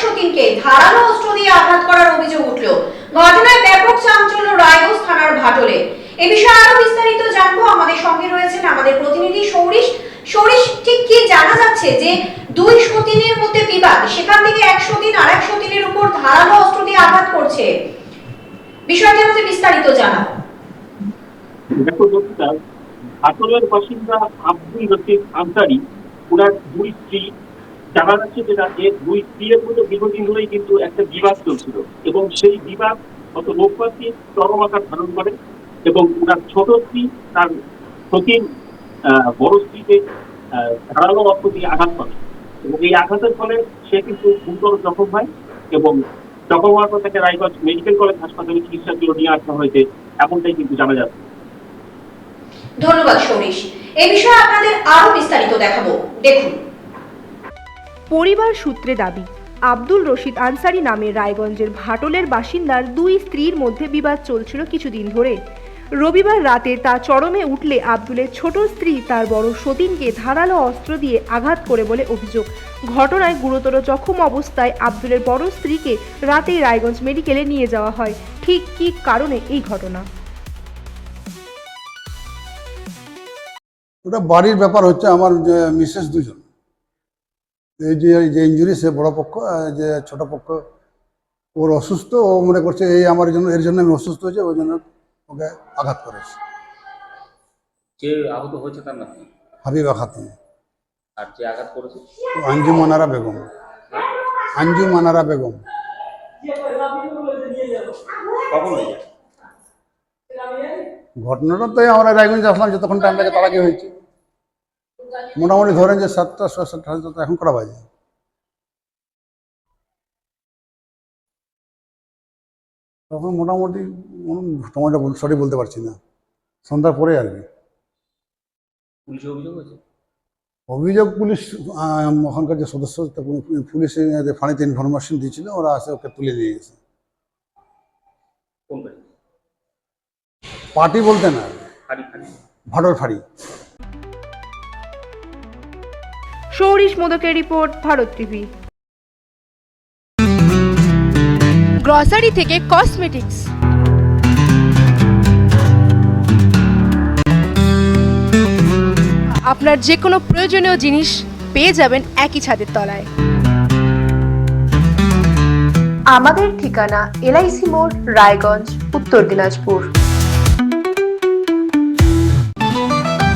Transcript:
সতীনকে ধারালো অস্ত্র দিয়ে আঘাত করার অভিযোগ উঠল। ঘটনায় ব্যাপক চাঞ্চল্য রায়গঞ্জ থানার ভাটলে। এ বিষয়ে আরও বিস্তারিত জানব। আমাদের সঙ্গে রয়েছেন আমাদের প্রতিনিধি সৌরিশ। সৌরিশ, ঠিক কি জানা যাচ্ছে যে দুই সতীনের মধ্যে বিবাদ? সেখান থেকে এক সতীন আর এক সতীনের উপর ধারালো অস্ত্র দিয়ে আঘাত করছে। বিষয়টি আমাদের বিস্তারিত জানাব। দেখো দোষটা বাসিন্দা আব্দুল রশিদ আনসারি, ওনার দুই স্ত্রী জানা যাচ্ছে যেটা যে দুই স্ত্রীর মধ্যে দীর্ঘদিন ধরেই কিন্তু একটা বিবাদ চলছিল। এবং সেই বিবাদ গত রোববার দিন চরম আকার ধারণ করে এবং ওনার ছোট স্ত্রী তার সতীন বড় স্ত্রীকে ধারালো অস্ত্র দিয়ে আঘাত করে। এবং এই আঘাতের ফলে সে কিন্তু গুরুতর জখম হয় এবং জখম হওয়ার পর তাকে রায়গঞ্জ মেডিকেল কলেজ হাসপাতালে চিকিৎসার জন্য নিয়ে আসা হয়েছে, এমনটাই কিন্তু জানা যাচ্ছে। ধন্যবাদ সৌরিশ এ বিষয়ে আপনাদের আরও বিস্তারিত দেখাবো। দেখুন পরিবার সূত্রে দাবি, আব্দুল রশিদ আনসারি নামে রায়গঞ্জের ভাটলের বাসিন্দার দুই স্ত্রীর মধ্যে বিবাদ চলছিল কিছুদিন ধরে। রবিবার রাতে তা চরমে উঠলে আব্দুলের ছোট স্ত্রী তার বড় সতীনকে ধারালো অস্ত্র দিয়ে আঘাত করে বলে অভিযোগ। ঘটনায় গুরুতর জখম অবস্থায় আব্দুলের বড় স্ত্রীকে রাতেই রায়গঞ্জ মেডিকেলে নিয়ে যাওয়া হয়। ঠিক কী কারণে এই ঘটনা? ওটা বাড়ির ব্যাপার হচ্ছে, আমার মিসেস দুজন। এই যে যে ইঞ্জুরি সে বড় পক্ষ যে ছোট পক্ষ ওর অসুস্থ ও মনে করছে এই আমার জন্য এর জন্য আমি অসুস্থ হয়েছে ওই জন্য ওকে আঘাত করেছে। যে আহত হয়েছে তার নাম হাবিবা খাতুন আর যে আঘাত করেছে? আঞ্জু মানারা বেগম। আঞ্জু মানারা বেগম। কখন হয়েছে? ঘটনাটা তো আমরা রায়গঞ্জ আসলাম যতক্ষণ টাইম লাগে তার আগে হয়েছে। মোটামুটি ধরেন যে সাতটা সাড়ে সাতটা সাতটা এখন করা বাজে? তখন মোটামুটি সময়টা সঠিক বলতে পারছি না। সন্ধ্যার পরে আর কি। অভিযোগ পুলিশ ওখানকার যে সদস্য পুলিশ ফাঁড়িতে ইনফরমেশন দিয়েছিল ওরা আসে ওকে তুলে নিয়ে গেছে। পার্টি বলতে না। ভাটর ফাঁড়ি। সৌরিশ মোদকের রিপোর্ট ভারত টিভি। গ্রসারি থেকে কসমেটিক্স আপনার যে কোনো প্রয়োজনীয় জিনিস পেয়ে যাবেন একই ছাদের তলায়। আমাদের ঠিকানা এলআইসি মোড় রায়গঞ্জ উত্তর দিনাজপুর।